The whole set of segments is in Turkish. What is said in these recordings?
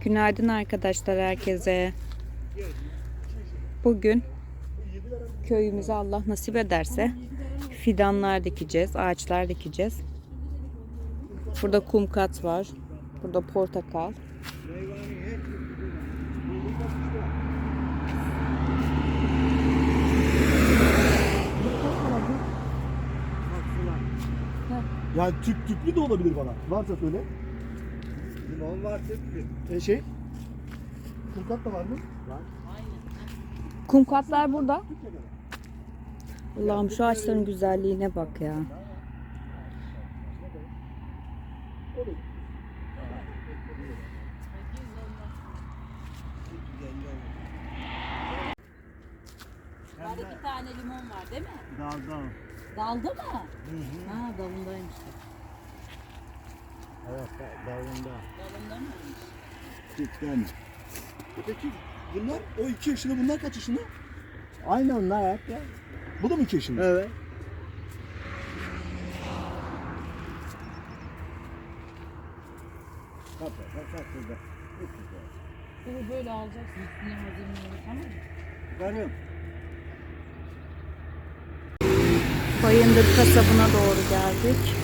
Günaydın arkadaşlar herkese. Bugün köyümüze Allah nasip ederse fidanlar dikeceğiz, ağaçlar dikeceğiz. Burada kumkat var. Burada portakal. Yani tüp tüplü de olabilir bana. Varsa söyle. Limon var tüplü. E şey. Kurkat da var mı? Var. Kumkatlar burada. Allah'ım şu ağaçların güzelliğine bak ya. Var iki tane limon var değil mi? Dalda. Dalda mı? Ha dalındaymış. Evet dalında. Dalında mı? Tüpten. Peki bunlar o iki yaşında bunlar kaç yaşında? Aynı onlar hep ya. Bu da mı iki yaşında? Evet. Kapı, kapı burada. Çok güzel. Bunu böyle alacaksın üstüne hazırlanıyor tamam mı? Çıkarıyorum. Bayındır kasabına doğru geldik.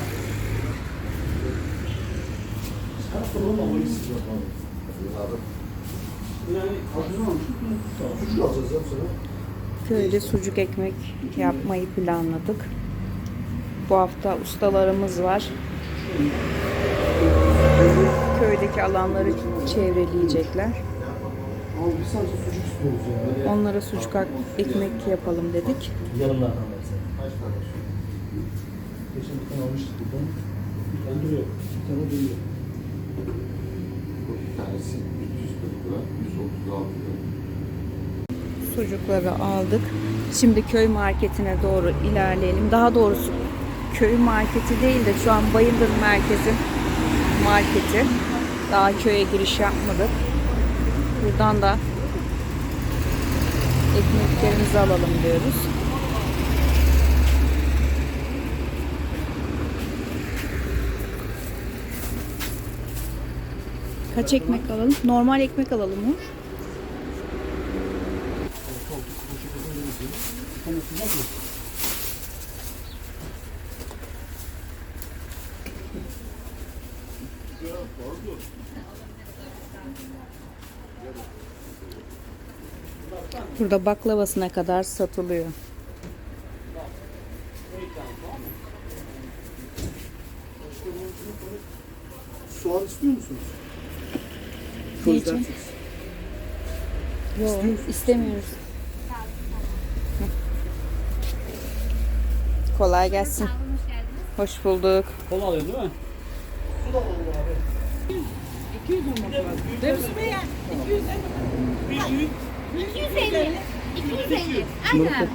Köyde sucuk ekmek yapmayı planladık. Bu hafta ustalarımız var. Köydeki alanları çevreleyecekler. Sucuk ya. Onlara sucuk ekmek yapalım dedik. Kaç tane Geçen bir tane almıştık buradan. Bir tane duruyor. Bir tane duruyor. Tanesi 340 lira, 136 lira. Sucukları aldık. Şimdi köy marketine doğru ilerleyelim. Daha doğrusu köy marketi değil de şu an Bayındır merkezi marketi. Daha köye giriş yapmadık. Buradan da ekmeklerimizi alalım diyoruz. Kaç ekmek alalım? Normal ekmek alalım Uğur. Burada baklavasına kadar satılıyor. Soğan istiyor musunuz? Yok istemiyoruz. Kolay gelsin. Hoş bulduk. Su da alalım abi. 250. 250. Aynen.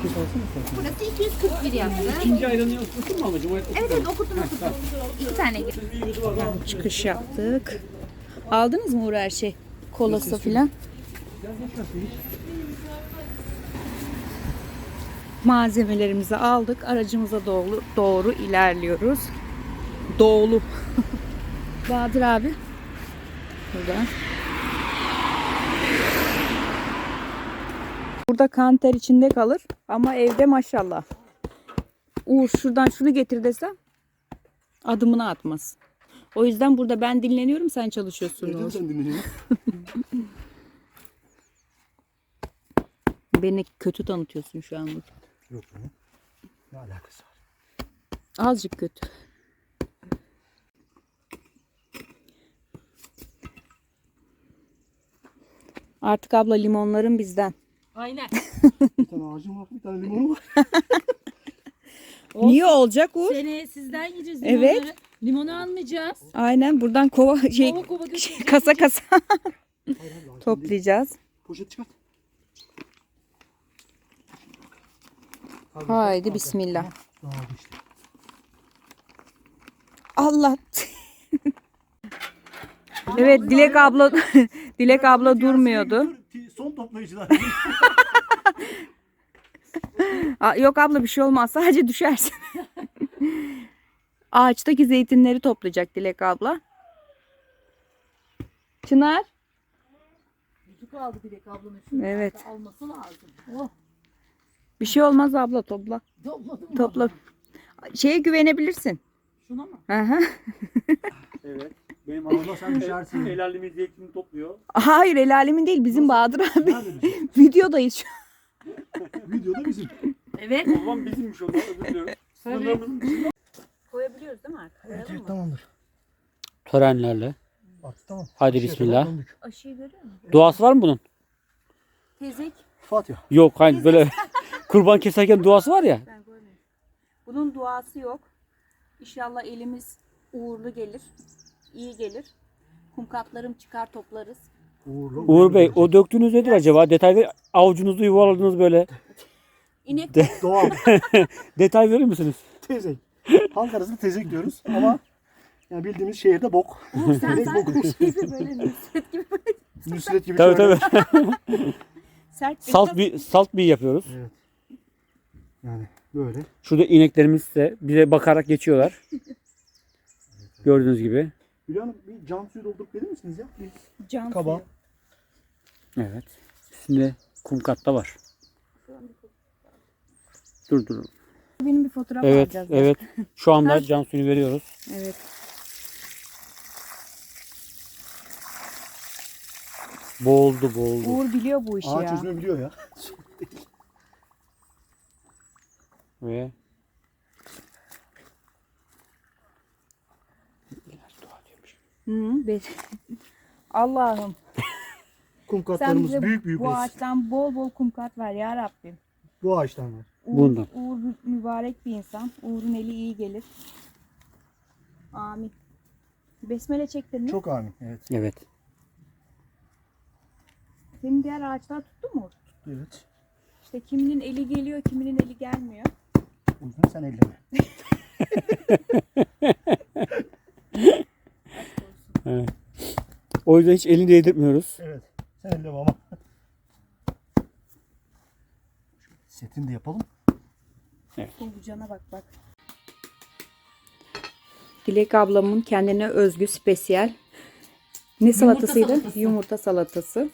Burası 241 yaptı. İkinci ayranı okutun mu amacım? Evet evet okudum okudum. İki tane gir. Çıkış yaptık. Aldınız mı Uğur her şey? Kolası filan. Malzemelerimizi aldık. Aracımıza doğru, doğru ilerliyoruz. Doğulu. Bahadır abi. Burada. Burada kanter içinde kalır ama evde maşallah. Uğur şuradan şunu getir desem adımını atmaz. O yüzden burada ben dinleniyorum sen çalışıyorsun Neden sen dinleniyorsun? Beni kötü tanıtıyorsun şu an. Yok canım. Ne alakası var? Azıcık kötü. Artık abla limonların bizden. Aynen. Bir tane ağacım var, bir tane limonum var. Niye olacak Uğur? Seneye sizden yiyeceğiz Evet. Limonu almayacağız. Aynen buradan kova şey Kova kova götüreceğiz. kasa kasa Hayır, hayır, lazım değil. toplayacağız. Poşet çıkart. Haydi bismillah. İşte. Allah. evet Dilek abla Dilek abla durmuyordu. Son toplayıcılar. Aa, Yok abla bir şey olmaz sadece düşersin. Ağaçtaki zeytinleri toplayacak Dilek abla. Çınar. Çocuk aldı Dilek ablanın şunu. Evet. Alması lazım. Oh. Bir şey olmaz abla topla. Topladım mı? Topla. Şeye güvenebilirsin. Şuna mı? Hı hı. Evet. Benim alanıma sen düşersin. El alemin zeytini topluyor. Hayır el alemin değil bizim Bahadır abi. Videodayız şu an. Videoda bizim. Evet. O zaman bizimmiş onlar özür diliyorum. Sınırlarımızın dışında. Koyabiliyoruz değil mi artık? Evet, evet tamamdır. Törenlerle. Artık tamam. Hadi Şeye bismillah. kadar döndük. Aşıyı görüyor musun? Duası var mı bunun? Tezek. Fatiha. Yok hani böyle kurban keserken duası var ya. Ben görmedim. Bunun duası yok. İnşallah elimiz uğurlu gelir. iyi gelir. Kumkatlarım çıkar toplarız. Uğurlu. Uğur Bey o döktüğünüz nedir acaba? Detay ver. Avucunuzu yuvarladınız böyle. İnek Doğal. Detay verir misiniz? tezek. Halk arasında tezek diyoruz ama yani bildiğimiz şehirde bok. Uğur sen Direkt bok. şeyde böyle Nusret gibi Nusret gibi Tabii şöyle. tabii. sert bir Salt bir salt bir yapıyoruz. Yani böyle. Şurada ineklerimiz de bize bakarak geçiyorlar. Gördüğünüz gibi. Hülya Hanım bir cam suyu doldurup verir misiniz ya? Bir can kaba. suyu. Evet. Üstünde kum katta var. Dur dur. Benim bir fotoğraf Evet, alacağız. evet. Şu anda can suyunu veriyoruz. Evet. Boğuldu, boğuldu. Uğur biliyor bu işi Ağaç ya. yüzme biliyor ya. Ve Hı, be- Allah'ım Kum katlarımız büyük büyük bu olsun. ağaçtan bol bol kumkat ver ya Rabbim. Bu ağaçtan var. Uğur, Bundan. Uğur mü- mübarek bir insan. Uğur'un eli iyi gelir. Amin. Besmele çektin mi? Çok amin. Evet. evet. Senin diğer ağaçlar tuttu mu? Evet. İşte kiminin eli geliyor, kiminin eli gelmiyor. Yüzden sen elleme. evet. O yüzden hiç elini değdirmiyoruz. Dilek ablamın kendine özgü spesiyel ne salatasıydı? salatası. Yumurta salatası.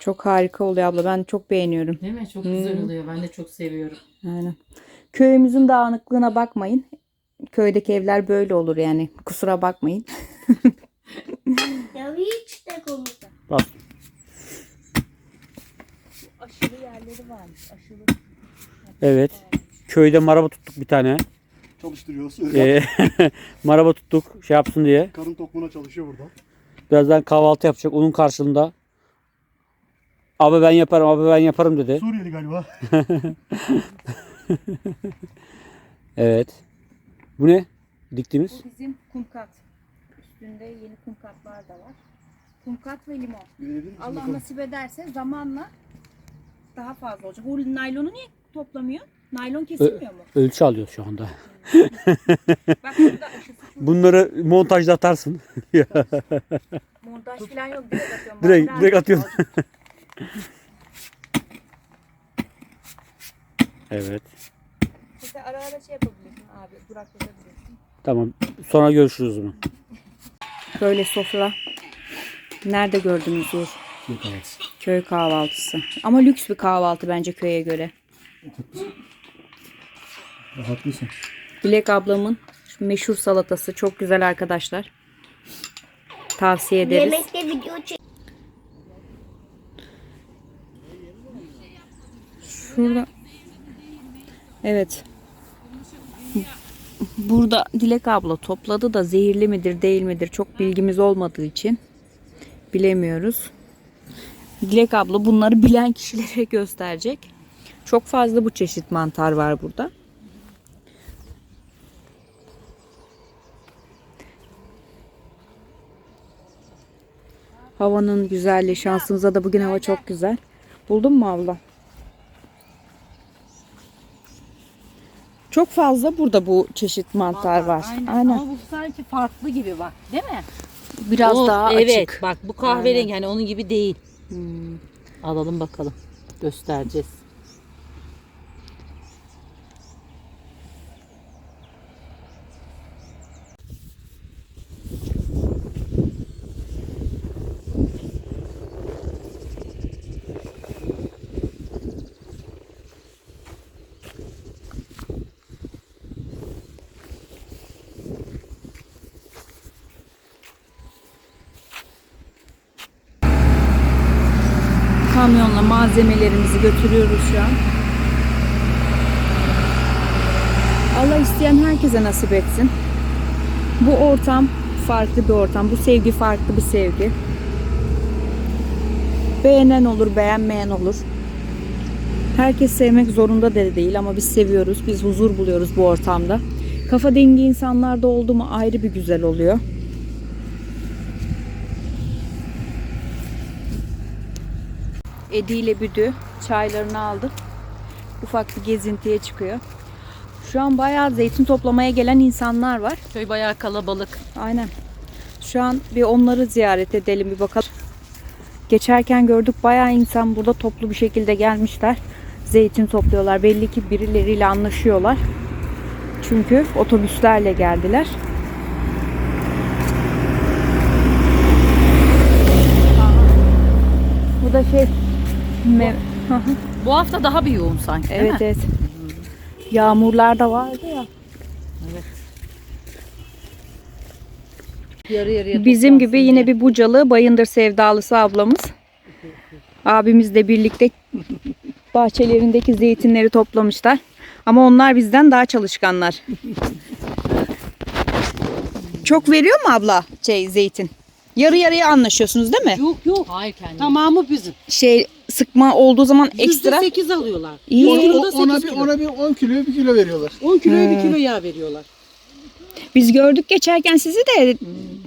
Çok harika oluyor abla. Ben çok beğeniyorum. Değil mi? Çok güzel oluyor. Ben de çok seviyorum. Aynen. Köyümüzün dağınıklığına bakmayın. Köydeki evler böyle olur yani. Kusura bakmayın. Ya hiç de konuda. Bak. Aşırı yerleri varmış. Aşırı. Evet. Köyde maraba tuttuk bir tane. Çalıştırıyoruz. Ee, maraba tuttuk şey yapsın diye. Karın tokluğuna çalışıyor burada. Birazdan kahvaltı yapacak. Onun karşılığında abi ben yaparım, abi ben yaparım dedi. Suriyeli galiba. Evet. Bu ne? Diktiğimiz. Bu bizim kumkat. Üstünde yeni kumkatlar da var. Kumkat ve limon. Allah nasip ederse zamanla daha fazla olacak. Bu naylonu niye toplamıyor? Naylon kesilmiyor mu? Ölçü alıyor şu anda. Bak. Bunları montajda atarsın. Montaj falan yok. Direkt atıyorum. direkt atıyorsun. evet. Mesela ara ara şey yapabilirsin abi. Duraklatabilirsin. Tamam. Sonra görüşürüz o zaman. Böyle sofra. Nerede gördünüz Uğur? Evet. Köy kahvaltısı. Ama lüks bir kahvaltı bence köye göre. Haklısın. Dilek ablamın şu meşhur salatası çok güzel arkadaşlar. Tavsiye ederiz. Yemekte video çek. Şurada. Evet. Burada Dilek abla topladı da zehirli midir değil midir çok bilgimiz olmadığı için bilemiyoruz. Dilek abla bunları bilen kişilere gösterecek. Çok fazla bu çeşit mantar var burada. Havanın güzelliği şansımıza da bugün hava çok güzel. Buldun mu abla? Çok fazla burada bu çeşit mantar var. Aynen. Ama bu sanki farklı gibi bak. Değil mi? Biraz O- daha evet, açık. bak bu kahverengi hani onun gibi değil. Alalım bakalım. Göstereceğiz. Kamyonla malzemelerimizi götürüyoruz şu an. Allah isteyen herkese nasip etsin. Bu ortam farklı bir ortam. Bu sevgi farklı bir sevgi. Beğenen olur, beğenmeyen olur. Herkes sevmek zorunda da değil ama biz seviyoruz. Biz huzur buluyoruz bu ortamda. Kafa dengi insanlarda oldu mu ayrı bir güzel oluyor. Edi ile Büdü çaylarını aldı. Ufak bir gezintiye çıkıyor. Şu an bayağı zeytin toplamaya gelen insanlar var. Köy bayağı kalabalık. Aynen. Şu an bir onları ziyaret edelim bir bakalım. Geçerken gördük bayağı insan burada toplu bir şekilde gelmişler. Zeytin topluyorlar. Belli ki birileriyle anlaşıyorlar. Çünkü otobüslerle geldiler. Bu da şey me-. Bu hafta daha bir yoğun sanki değil evet mi? evet. Yağmurlar da vardı ya. Yarı yarıya Bizim toplansın gibi yine diye. bir Bucalı Bayındır sevdalısı ablamız. Abimizle birlikte bahçelerindeki zeytinleri toplamışlar. Ama onlar bizden daha çalışkanlar. Çok veriyor mu abla şey zeytin? Yarı yarıya anlaşıyorsunuz değil mi? Yok yok. Hayır kendi. Tamamı bizim. Şey sıkma olduğu zaman Yüzde ekstra. sekiz alıyorlar. İyi. Kiloda O- ona, sekiz bir, kilo. ona bir 10 kilo bir kilo veriyorlar. 10 kiloya bir kilo yağ veriyorlar. Biz gördük geçerken sizi de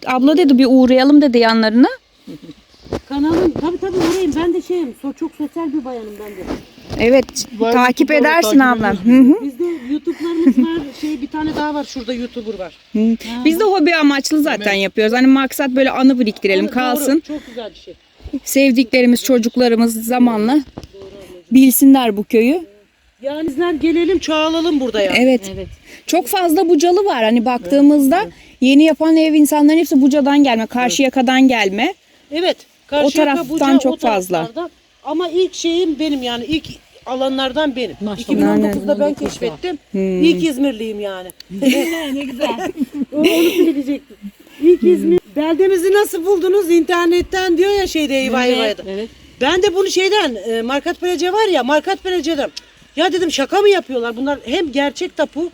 abla dedi bir uğrayalım dedi yanlarına. Kanalın tabii tabii uğrayın. Ben de şeyim. So, çok sosyal bir bayanım ben de. Evet Bayağı takip edersin takip ablam. ediyoruz Hı hı. Bizde YouTube'larımız var. Şey bir tane daha var. Şurada YouTuber var. Hı. Biz de hobi amaçlı zaten yapıyoruz. Hani maksat böyle anı biriktirelim Doğru, kalsın. Çok güzel bir şey. Sevdiklerimiz çocuklarımız zamanla bilsinler bu köyü. Yani bizler gelelim çoğalalım burada ya. Evet. Evet. Çok fazla Bucalı var. Hani baktığımızda yeni yapan ev insanların hepsi Buca'dan gelme, Karşıyaka'dan gelme. Evet. Karşıyaka, taraftan Buca, çok o fazla. Ama ilk şeyim benim yani ilk alanlardan benim. Maşallah. 2019'da ben keşfettim. Hmm. İlk İzmirliyim yani. ne güzel. Onu söyleyecektim. İlk İzmir. Beldemizi nasıl buldunuz? İnternetten diyor ya şeyde eyvah eyvah. Evet. evet. Ben de bunu şeyden e, Markat Perece var ya Markat Perece'den. Ya dedim şaka mı yapıyorlar? Bunlar hem gerçek tapu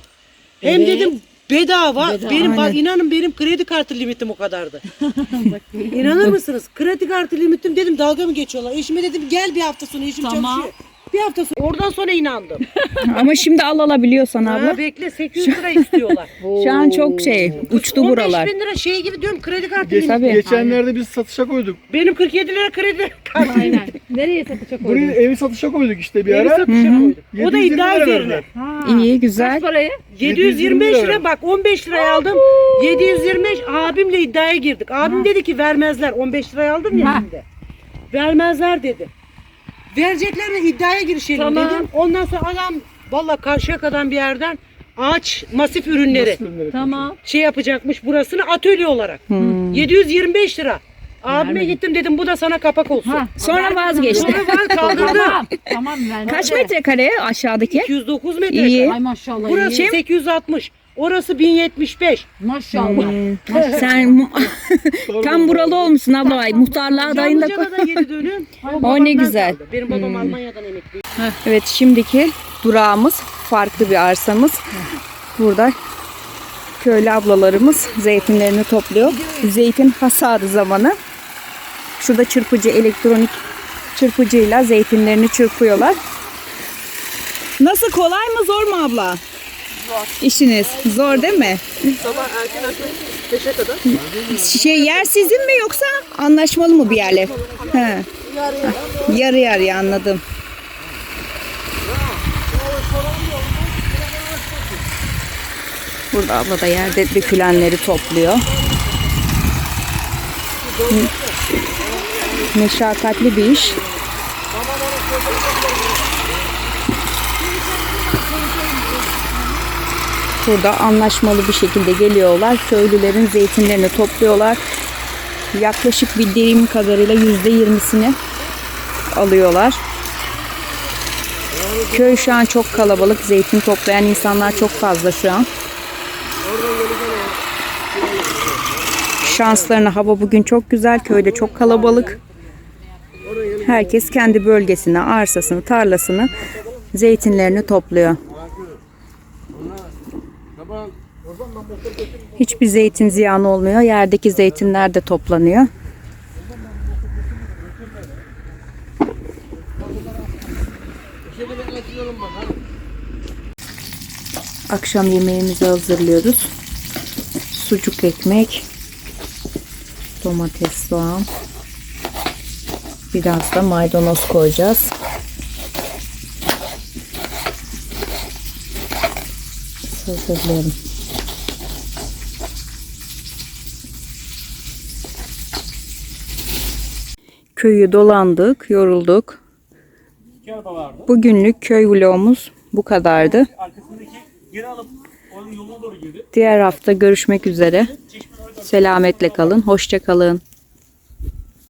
hem Evet. dedim bedava. Bedava. Benim bak inanın benim kredi kartı limitim o kadardı. İnanır mısınız? Kredi kartı limitim dedim dalga mı geçiyorlar? Eşime dedim gel bir hafta sonra eşim Tamam. çalışıyor. Bir hafta sonra oradan sonra inandım. Ama şimdi al alabiliyorsan abla. Ha, bekle 800 lira istiyorlar. Şu an çok şey uçtu 15 buralar. bin lira şey gibi diyorum kredi kartı Geç. Tabii. geçenlerde biz satışa koyduk. Benim 47 lira kredi kartı Aynen. Nereye satacak Burayı evi satışa koyduk işte bir Evi ara. satışa koyduk. O da 720 iddia lira üzerine. verdiler. İyi güzel. parayı? 725 720 lira bak 15 liraya aldım. 725 abimle iddiaya girdik. Abim dedi ki vermezler. 15 liraya aldım ya elimde. Vermezler dedi. Verecekler mi iddiaya girişelim Tamam. dedim. Ondan sonra adam valla karşıya kadar bir yerden ağaç masif ürünleri Tamam. şey yapacakmış burasını atölye olarak. Hmm. 725 lira. Abime gittim dedim bu da sana kapak olsun. Sonra vazgeçti. Sonra ben kaldırdım. Tamam ben. Kaç metrekare aşağıdaki? 209 metre. İyi. Ay maşallah. Burası iyi. 860. Orası 1075. Maşallah. Sen mu- tam buralı olmuşsun abla. Ay, Muhtarlığa adayında koy. Çamlıca'da da dönüm. O ne güzel. Kaldı. Benim babam Almanya'dan emekli. Evet şimdiki durağımız farklı bir arsamız. Burada köylü ablalarımız zeytinlerini topluyor. Zeytin hasadı zamanı. Şurada çırpıcı elektronik çırpıcıyla zeytinlerini çırpıyorlar. Nasıl kolay mı zor mu abla? Zor. İşiniz zor değil mi? Sabah erken akşam 5'e kadar. Şey yer sizin mi yoksa anlaşmalı mı bir yerle? He. Yarı yarıya anladım. Burada abla da yerde dökülenleri topluyor. Meşakkatli bir iş. Burada anlaşmalı bir şekilde geliyorlar. Köylülerin zeytinlerini topluyorlar. Yaklaşık bildiğim kadarıyla yüzde yirmisini alıyorlar. Köy şu an çok kalabalık. Zeytin toplayan insanlar çok fazla şu an. Şanslarına hava bugün çok güzel. Köyde çok kalabalık. Herkes kendi bölgesine, arsasını, tarlasını, zeytinlerini topluyor. Hiçbir zeytin ziyan olmuyor. Yerdeki zeytinler de toplanıyor. Akşam yemeğimizi hazırlıyoruz. Sucuk ekmek, domates, soğan. Biraz da maydanoz koyacağız. Hazırlıyorum. Köyü dolandık, yorulduk. Bugünlük köy vlogumuz bu kadardı. Diğer hafta görüşmek üzere. Selametle kalın, hoşça kalın.